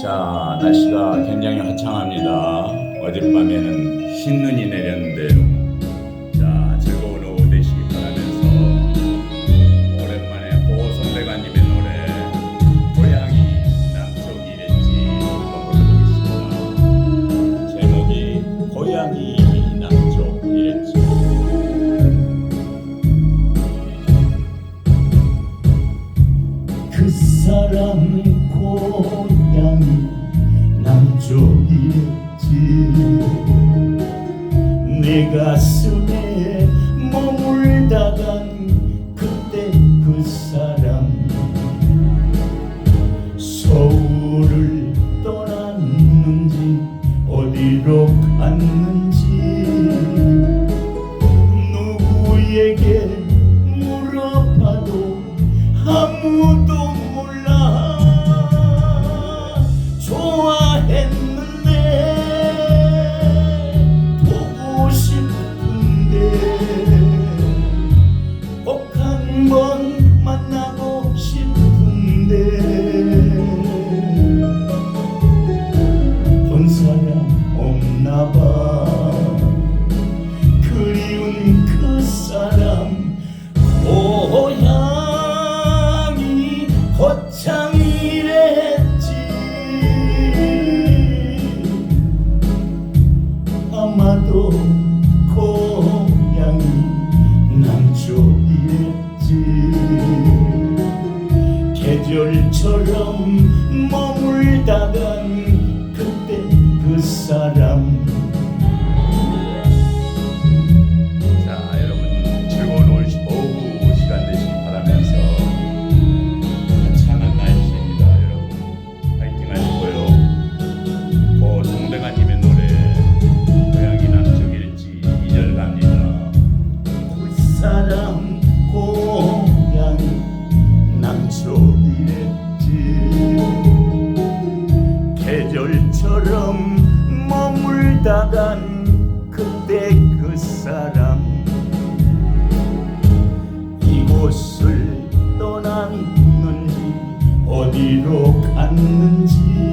자, 날씨가 굉장히 화창합니다. 어젯밤에는 흰 눈이 내렸는데요. 고향이 남쪽이었지. 내 가슴에 머물다 간 그때 그 사람 서울을 떠났는지 어디로 갔는지 누구에게 물어봐도 아무도 계절처럼 머물다간 그때 그 사람 자, 여러분 즐거운 오후 시간 되시기 바라면서 화창한 날씨입니다, 여러분. 파이팅 하시고요. 고 송대가님의 노래 고향이 남쪽일지 2절 갑니다. 그 사람 고 머물다간 그때 그 사람. 이곳을 떠났는지 어디로 갔는지